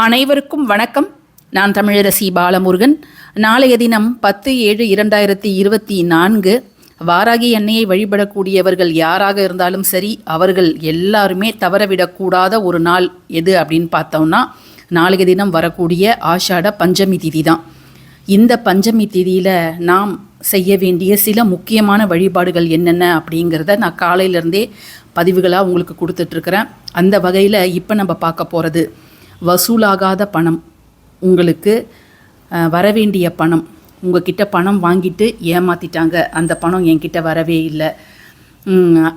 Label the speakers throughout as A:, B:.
A: அனைவருக்கும் வணக்கம். நான் தமிழரசி பாலமுருகன். நாளைய தினம் பத்து ஏழு இரண்டாயிரத்தி இருபத்தி நான்கு. வாராகி எண்ணெயை வழிபடக்கூடியவர்கள் யாராக இருந்தாலும் சரி அவர்கள் எல்லாருமே தவறவிடக்கூடாத ஒரு நாள் எது அப்படின்னு பார்த்தோம்னா நாளைய தினம் வரக்கூடிய ஆஷாட பஞ்சமி திதி தான் இந்த பஞ்சமி திதியில் நாம் செய்ய வேண்டிய சில முக்கியமான வழிபாடுகள் என்னென்ன அப்படிங்கிறத நான் காலையிலேருந்தே பதிவுகளாக உங்களுக்கு கொடுத்துட்ருக்குறேன் அந்த வகையில் இப்போ நம்ம பார்க்க போகிறது வசூலாகாத பணம். உங்களுக்கு வரவேண்டிய பணம். உங்ககிட்ட பணம் வாங்கிட்டு ஏமாத்திட்டாங்க. அந்த பணம் என்கிட்ட வரவே இல்லை.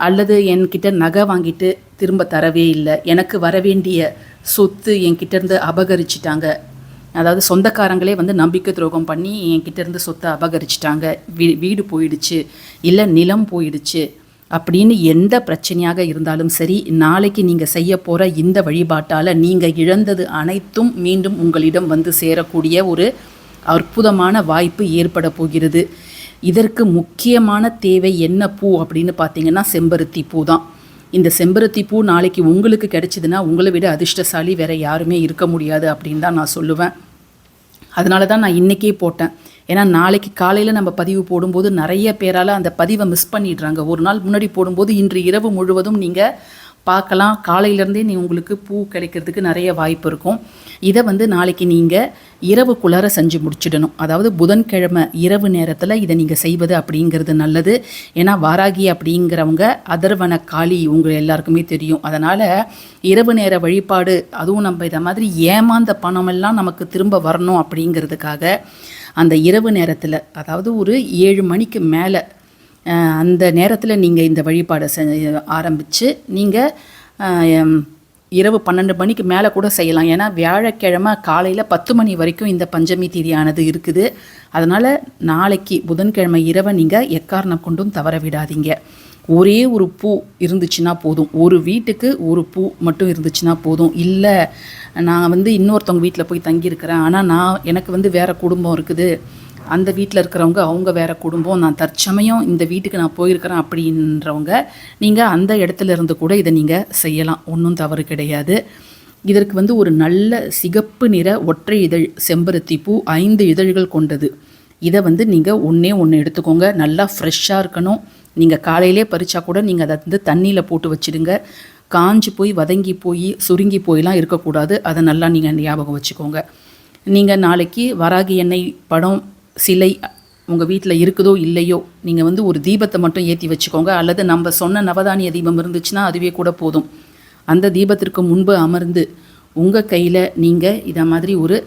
A: அல்லது என்கிட்ட நகை வாங்கிட்டு திரும்ப தரவே இல்லை. எனக்கு வரவேண்டிய சொத்து என்கிட்ட இருந்து அபகரிச்சிட்டாங்க. அதாவது சொந்தக்காரங்களே வந்து நம்பிக்கை துரோகம் பண்ணி என்கிட்ட இருந்து சொத்தை அபகரிச்சிட்டாங்க. வீ வீடு போயிடுச்சு. இல்லை நிலம் போயிடுச்சு. அப்படின்னு எந்த பிரச்சனையாக இருந்தாலும் சரி நாளைக்கு நீங்கள் செய்ய போகிற இந்த வழிபாட்டால் நீங்கள் இழந்தது அனைத்தும் மீண்டும் உங்களிடம் வந்து சேரக்கூடிய ஒரு அற்புதமான வாய்ப்பு ஏற்பட போகிறது. இதற்கு முக்கியமான தேவை என்ன பூ அப்படின்னு பார்த்தீங்கன்னா செம்பருத்தி பூ தான். இந்த செம்பருத்தி பூ நாளைக்கு உங்களுக்கு கிடைச்சிதுன்னா உங்களை விட அதிர்ஷ்டசாலி வேற யாருமே இருக்க முடியாது அப்படின்னு தான் நான் சொல்லுவேன். அதனால தான் நான் இன்றைக்கே போட்டேன். ஏன்னா நாளைக்கு காலையில் நம்ம பதிவு போடும்போது நிறைய பேரால் அந்த பதிவை மிஸ் பண்ணிடுறாங்க. ஒரு நாள் முன்னாடி போடும்போது இன்று இரவு முழுவதும் நீங்கள் பார்க்கலாம். காலையிலேருந்தே நீ உங்களுக்கு பூ கிடைக்கிறதுக்கு நிறைய வாய்ப்பு இருக்கும். இதை வந்து நாளைக்கு நீங்கள் இரவுக்குள்ளார செஞ்சு முடிச்சிடணும். அதாவது புதன்கிழமை இரவு நேரத்தில் இதை நீங்கள் செய்வது அப்படிங்கிறது நல்லது. ஏன்னா வாராகி அப்படிங்கிறவங்க அதர்வன காளி உங்கள் எல்லாருக்குமே தெரியும். அதனால் இரவு நேர வழிபாடு அதுவும் நம்ம இதை மாதிரி ஏமாந்த பணமெல்லாம் நமக்கு திரும்ப வரணும் அப்படிங்கிறதுக்காக அந்த இரவு நேரத்தில் அதாவது ஒரு ஏழு மணிக்கு மேலே அந்த நேரத்தில் நீங்கள் இந்த வழிபாடை செ ஆரம்பித்து நீங்கள் இரவு பன்னெண்டு மணிக்கு மேலே கூட செய்யலாம். ஏன்னா வியாழக்கிழமை காலையில் பத்து மணி வரைக்கும் இந்த பஞ்சமி தேதியானது இருக்குது. அதனால் நாளைக்கு புதன்கிழமை இரவை நீங்கள் எக்காரணம் கொண்டும் தவற விடாதீங்க. ஒரே ஒரு பூ இருந்துச்சுன்னா போதும். ஒரு வீட்டுக்கு ஒரு பூ மட்டும் இருந்துச்சுன்னா போதும். இல்லை நான் வந்து இன்னொருத்தவங்க வீட்டில் போய் தங்கியிருக்கிறேன். ஆனால் நான் எனக்கு வந்து வேறு குடும்பம் இருக்குது. அந்த வீட்டில் இருக்கிறவங்க அவங்க வேறு குடும்பம். நான் தற்சமயம் இந்த வீட்டுக்கு நான் போயிருக்கிறேன் அப்படின்றவங்க நீங்கள் அந்த இடத்துல இருந்து கூட இதை நீங்கள் செய்யலாம். ஒன்றும் தவறு கிடையாது. இதற்கு வந்து ஒரு நல்ல சிகப்பு நிற ஒற்றை இதழ் செம்பருத்தி பூ ஐந்து இதழ்கள் கொண்டது. இதை வந்து நீங்கள் ஒன்றே ஒன்று எடுத்துக்கோங்க. நல்லா ஃப்ரெஷ்ஷாக இருக்கணும். நீங்கள் காலையிலே பறித்தா கூட நீங்கள் அதை வந்து தண்ணியில் போட்டு வச்சிடுங்க. காஞ்சு போய் வதங்கி போய் சுருங்கி போயெலாம் இருக்கக்கூடாது. அதை நல்லா நீங்கள் ஞாபகம் வச்சுக்கோங்க. நீங்கள் நாளைக்கு வராகி எண்ணெய் படம் சிலை உங்கள் வீட்டில் இருக்குதோ இல்லையோ நீங்கள் வந்து ஒரு தீபத்தை மட்டும் ஏற்றி வச்சுக்கோங்க. அல்லது நம்ம சொன்ன நவதானிய தீபம் இருந்துச்சுன்னா அதுவே கூட போதும். அந்த தீபத்திற்கு முன்பு அமர்ந்து உங்கள் கையில் நீங்கள் இதை மாதிரி ஒரு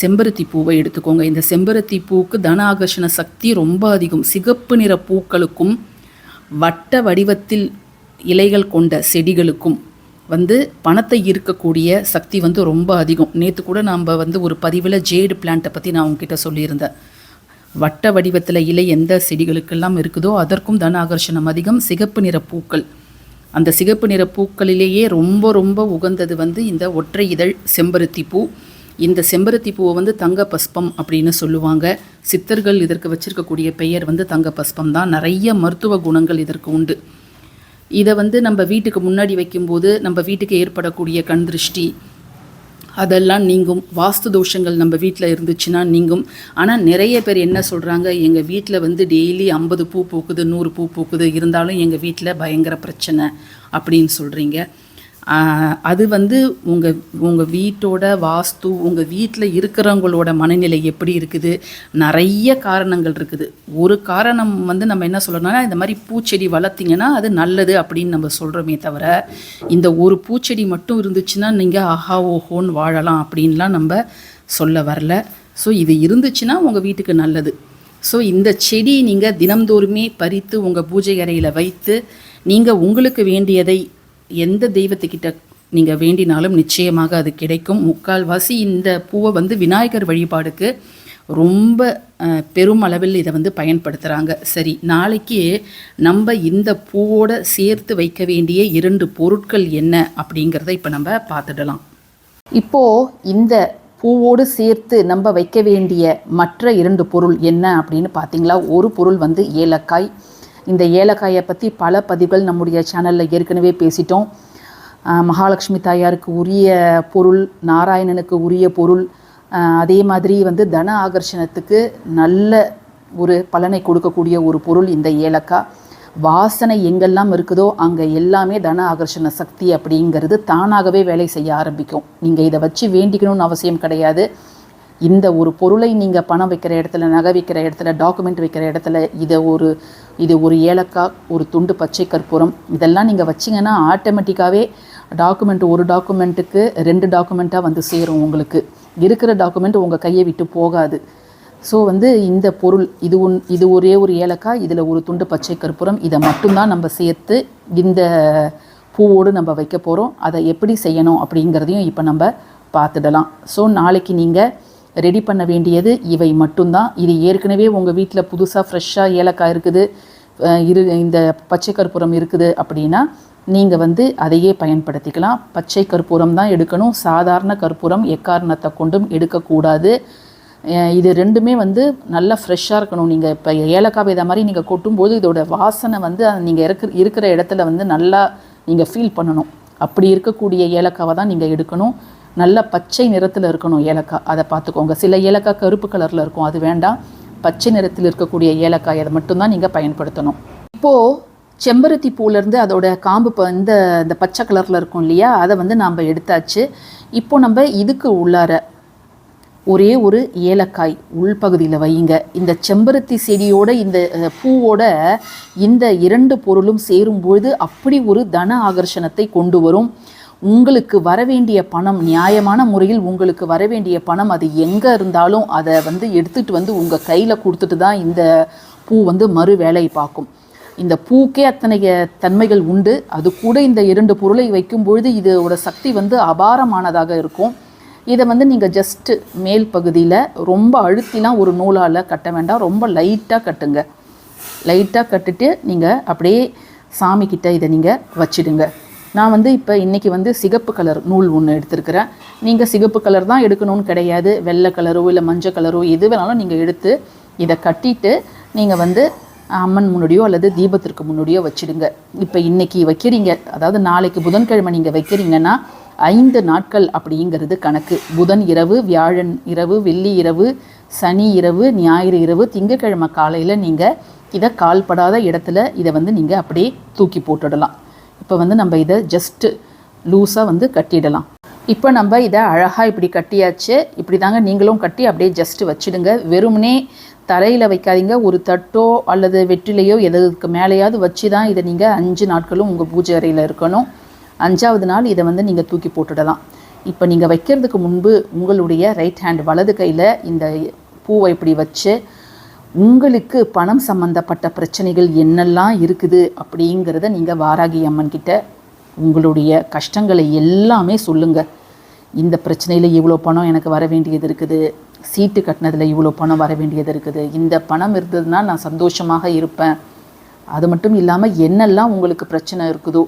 A: செம்பருத்தி பூவை எடுத்துக்கோங்க. இந்த செம்பருத்தி பூவுக்கு தனாகர்ஷண சக்தி ரொம்ப அதிகம். சிகப்பு நிற பூக்களுக்கும் வட்ட வடிவத்தில் இலைகள் கொண்ட செடிகளுக்கும் வந்து பணத்தை ஈர்க்கக்கூடிய சக்தி வந்து ரொம்ப அதிகம். நேற்று கூட நம்ம வந்து ஒரு பதிவில் ஜேடு பிளான்ட்டை பற்றி நான் உங்ககிட்ட சொல்லியிருந்தேன். வட்ட வடிவத்தில் இலை எந்த செடிகளுக்கெல்லாம் இருக்குதோ அதற்கும் தன ஆகர்ஷணம் அதிகம். சிகப்பு நிற பூக்கள். அந்த சிகப்பு நிற பூக்களிலேயே ரொம்ப ரொம்ப உகந்தது வந்து இந்த ஒற்றை இதழ் செம்பருத்தி பூ. இந்த செம்பருத்தி பூவை வந்து தங்க பஸ்பம் அப்படின்னு சொல்லுவாங்க. சித்தர்கள் இதற்கு வச்சிருக்கக்கூடிய பெயர் வந்து தங்க பஸ்பம் தான். நிறைய மருத்துவ குணங்கள் இதற்கு உண்டு. இதை வந்து நம்ம வீட்டுக்கு முன்னாடி வைக்கும்போது நம்ம வீட்டுக்கு ஏற்படக்கூடிய கண் திருஷ்டி அதெல்லாம் நீங்கும். வாஸ்து தோஷங்கள் நம்ம வீட்டில் இருந்துச்சுன்னா நீங்கும். ஆனால் நிறைய பேர் என்ன சொல்கிறாங்க எங்கள் வீட்டில் வந்து டெய்லி ஐம்பது பூ பூக்குது நூறு பூ பூக்குது. இருந்தாலும் எங்கள் வீட்டில் பயங்கர பிரச்சனை அப்படின்னு சொல்கிறீங்க அது வந்து உங்கள் உங்கள் வீட்டோட வாஸ்து உங்கள் வீட்டில் இருக்கிறவங்களோட மனநிலை எப்படி இருக்குது? நிறைய காரணங்கள் இருக்குது. ஒரு காரணம் வந்து நம்ம என்ன சொல்லணும்னா இந்த மாதிரி பூச்செடி வளர்த்தீங்கன்னா அது நல்லது அப்படின்னு நம்ம சொல்கிறோமே தவிர இந்த ஒரு பூச்செடி மட்டும் இருந்துச்சுன்னா நீங்கள் ஆஹா ஓஹோன்னு வாழலாம் அப்படின்லாம் நம்ம சொல்ல வரல. ஸோ இது இருந்துச்சுன்னா உங்கள் வீட்டுக்கு நல்லது. ஸோ இந்த செடி நீங்கள் தினம்தோறுமே பறித்து உங்கள் பூஜை அறையில் வைத்து நீங்கள் உங்களுக்கு வேண்டியதை எந்த தெய்வத்துக்கிட்ட நீங்கள் வேண்டினாலும் நிச்சயமாக அது கிடைக்கும். முக்கால்வாசி இந்த பூவை வந்து விநாயகர் வழிபாடுக்கு ரொம்ப பெருமளவில் இதை வந்து பயன்படுத்துகிறாங்க சரி நாளைக்கு நம்ம இந்த பூவோட சேர்த்து வைக்க வேண்டிய இரண்டு பொருட்கள் என்ன அப்படிங்கிறத இப்போ நம்ம பார்த்துடலாம். இப்போது இந்த பூவோடு சேர்த்து நம்ம வைக்க வேண்டிய மற்ற இரண்டு பொருள் என்ன அப்படின்னு பார்த்தீங்களா? ஒரு பொருள் வந்து ஏலக்காய் இந்த ஏலக்காயை பற்றி பல பதிவுகள் நம்முடைய சேனலில் ஏற்கனவே பேசிட்டோம். மகாலட்சுமி தாயாருக்கு உரிய பொருள் நாராயணனுக்கு உரிய பொருள் அதே மாதிரி வந்து தன ஆகர்ஷணத்துக்கு நல்ல ஒரு பலனை கொடுக்கக்கூடிய ஒரு பொருள் இந்த ஏலக்காய் வாசனை எங்கெல்லாம் இருக்குதோ அங்கே எல்லாமே தன ஆகர்ஷண சக்தி அப்படிங்கிறது தானாகவே வேலை செய்ய ஆரம்பிக்கும். நீங்கள் இதை வச்சு வேண்டிக்கணும்னு அவசியம் கிடையாது. இந்த ஒரு பொருளை நீங்கள் பணம் வைக்கிற இடத்துல நகை வைக்கிற இடத்துல டாக்குமெண்ட் வைக்கிற இடத்துல இதை ஒரு இது ஒரு ஏலக்காய் ஒரு துண்டு பச்சை கற்பூரம் இதெல்லாம் நீங்கள் வச்சிங்கன்னா ஆட்டோமேட்டிக்காகவே டாக்குமெண்ட் ஒரு டாக்குமெண்ட்டுக்கு ரெண்டு டாக்குமெண்ட்டாக வந்து சேரும் உங்களுக்கு. இருக்கிற டாக்குமெண்ட் உங்கள் கையை விட்டு போகாது. ஸோ வந்து இந்த பொருள் இது ஒன் இது ஒரே ஒரு ஏலக்காய் இதில் ஒரு துண்டு பச்சை கற்பூரம் இதை மட்டும்தான் நம்ம சேர்த்து இந்த பூவோடு நம்ம வைக்க போகிறோம் அதை எப்படி செய்யணும் அப்படிங்கிறதையும் இப்போ நம்ம பார்த்துடலாம். ஸோ நாளைக்கு நீங்கள் ரெடி பண்ண வேண்டியது இவை மட்டும்தான். இது ஏற்கனவே உங்கள் வீட்டில் புதுசாக ஃப்ரெஷ்ஷாக ஏலக்காய் இருக்குது இரு இந்த பச்சை கற்பூரம் இருக்குது அப்படின்னா நீங்கள் வந்து அதையே பயன்படுத்திக்கலாம். பச்சை கற்பூரம் தான் எடுக்கணும். சாதாரண கற்பூரம் எக்காரணத்தை கொண்டும் எடுக்கக்கூடாது. இது ரெண்டுமே வந்து நல்லா ஃப்ரெஷ்ஷாக இருக்கணும். நீங்கள் இப்போ ஏலக்காய் இதை மாதிரி நீங்கள் கொட்டும்போது இதோட வாசனை வந்து நீங்கள் இருக்கிற இருக்கிற இடத்துல வந்து நல்லா நீங்கள் ஃபீல் பண்ணணும். அப்படி இருக்கக்கூடிய ஏலக்காவை தான் நீங்கள் எடுக்கணும். நல்ல பச்சை நிறத்தில் இருக்கணும் ஏலக்காய். அதை பார்த்துக்கோங்க. சில ஏலக்காய் கருப்பு கலரில் இருக்கும். அது வேண்டாம். பச்சை நிறத்தில் இருக்கக்கூடிய ஏலக்காய். அதை மட்டும்தான் நீங்கள் பயன்படுத்தணும். இப்போது செம்பருத்தி பூலேருந்து அதோட காம்பு இப்போ இந்த இந்த பச்சை கலரில் இருக்கும் இல்லையா? அதை வந்து நாம் எடுத்தாச்சு. இப்போ நம்ம இதுக்கு உள்ளார ஒரே ஒரு ஏலக்காய் உள்பகுதியில் வையுங்க. இந்த செம்பருத்தி செடியோட இந்த பூவோட இந்த இரண்டு பொருளும் சேரும்பொழுது அப்படி ஒரு தன ஆகர்ஷணத்தை கொண்டு வரும். உங்களுக்கு வரவேண்டிய பணம் நியாயமான முறையில் உங்களுக்கு வரவேண்டிய பணம் அது எங்கே இருந்தாலும் அதை வந்து எடுத்துகிட்டு வந்து உங்கள் கையில் கொடுத்துட்டு தான் இந்த பூ வந்து மறு வேலையை பார்க்கும். இந்த பூக்கே அத்தனை தன்மைகள் உண்டு. அது கூட இந்த இரண்டு பொருளை வைக்கும் பொழுது இதோட சக்தி வந்து அபாரமானதாக இருக்கும். இதை வந்து நீங்கள் ஜஸ்ட்டு மேல் பகுதியில் ரொம்ப அழுத்திலாம் ஒரு நூலால் கட்ட வேண்டாம். ரொம்ப லைட்டாக கட்டுங்க. லைட்டாக கட்டுட்டு நீங்கள் அப்படியே சாமிக்கிட்ட இதை நீங்கள் வச்சிடுங்க. நான் வந்து இப்போ இன்றைக்கி வந்து சிகப்பு கலர் நூல் ஒன்று எடுத்திருக்கிறேன். நீங்கள் சிகப்பு கலர் தான் எடுக்கணும்னு கிடையாது. வெள்ளை கலரோ இல்லை மஞ்சள் கலரோ எது வேணாலும் நீங்கள் எடுத்து இதை கட்டிட்டு நீங்கள் வந்து அம்மன் முன்னாடியோ அல்லது தீபத்திற்கு முன்னாடியோ வச்சிடுங்க. இப்போ இன்றைக்கி வைக்கிறீங்க. அதாவது நாளைக்கு புதன்கிழமை நீங்கள் வைக்கிறீங்கன்னா ஐந்து நாட்கள் அப்படிங்கிறது கணக்கு. புதன் இரவு வியாழன் இரவு வெள்ளி இரவு சனி இரவு ஞாயிறு இரவு திங்கக்கிழமை காலையில் நீங்கள் இதை கால்படாத இடத்துல இதை வந்து நீங்கள் அப்படியே தூக்கி போட்டுடலாம். இப்போ வந்து நம்ம இதை ஜஸ்ட்டு லூஸாக வந்து கட்டிடலாம். இப்போ நம்ம இதை அழகாக இப்படி கட்டியாச்சு. இப்படி தாங்க நீங்களும் கட்டி அப்படியே ஜஸ்ட்டு வச்சிடுங்க. வெறுமனே தரையில் வைக்காதீங்க. ஒரு தட்டோ அல்லது வெற்றிலையோ எதுக்கு மேலேயாவது வச்சு தான் இதை நீங்கள் அஞ்சு நாட்களும் உங்கள் பூஜை அறையில் இருக்கணும். அஞ்சாவது நாள் இதை வந்து நீங்கள் தூக்கி போட்டுடலாம். இப்போ நீங்கள் வைக்கிறதுக்கு முன்பு உங்களுடைய ரைட் ஹேண்ட் வலது கையில் இந்த பூவை இப்படி வச்சு உங்களுக்கு பணம் சம்பந்தப்பட்ட பிரச்சனைகள் என்னெல்லாம் இருக்குது அப்படிங்கிறத நீங்கள் வாராகி அம்மன் கிட்ட உங்களுடைய கஷ்டங்களை எல்லாமே சொல்லுங்கள் இந்த பிரச்சனையில் இவ்வளோ பணம் எனக்கு வர வேண்டியது இருக்குது. சீட்டு கட்டினதில் இவ்வளோ பணம் வர வேண்டியது இருக்குது. இந்த பணம் இருந்ததுன்னா நான் சந்தோஷமாக இருப்பேன். அது மட்டும் இல்லாமல் என்னெல்லாம் உங்களுக்கு பிரச்சனை இருக்குதோ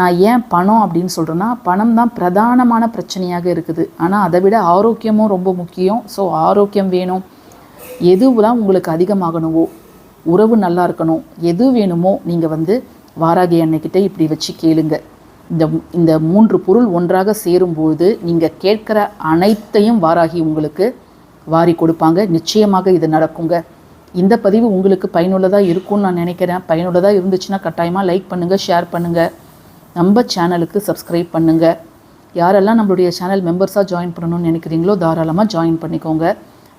A: நான் ஏன் பணம் அப்படின்னு சொல்கிறேன்னா பணம் தான் பிரதானமான பிரச்சனையாக இருக்குது. ஆனால் அதை விட ஆரோக்கியமும் ரொம்ப முக்கியம். ஸோ ஆரோக்கியம் வேணும். எதுலாம் உங்களுக்கு அதிகமாகணுமோ உறவு நல்லா இருக்கணும் எது வேணுமோ நீங்கள் வந்து வாராகி அன்னைக்கிட்ட இப்படி வச்சு கேளுங்க. இந்த இந்த மூன்று பொருள் ஒன்றாக சேரும்போது நீங்கள் கேட்குற அனைத்தையும் வாராகி உங்களுக்கு வாரி கொடுப்பாங்க. நிச்சயமாக இது நடக்குங்க. இந்த பதிவு உங்களுக்கு பயனுள்ளதாக இருக்கும்னு நான் நினைக்கிறேன். பயனுள்ளதாக இருந்துச்சுன்னா கட்டாயமாக லைக் பண்ணுங்கள் ஷேர் பண்ணுங்கள் நம்ம சேனலுக்கு சப்ஸ்கிரைப் பண்ணுங்கள் யாரெல்லாம் நம்மளுடைய சேனல் மெம்பர்ஸாக ஜாயின் பண்ணணும்னு நினைக்கிறீங்களோ தாராளமாக ஜாயின் பண்ணிக்கோங்க.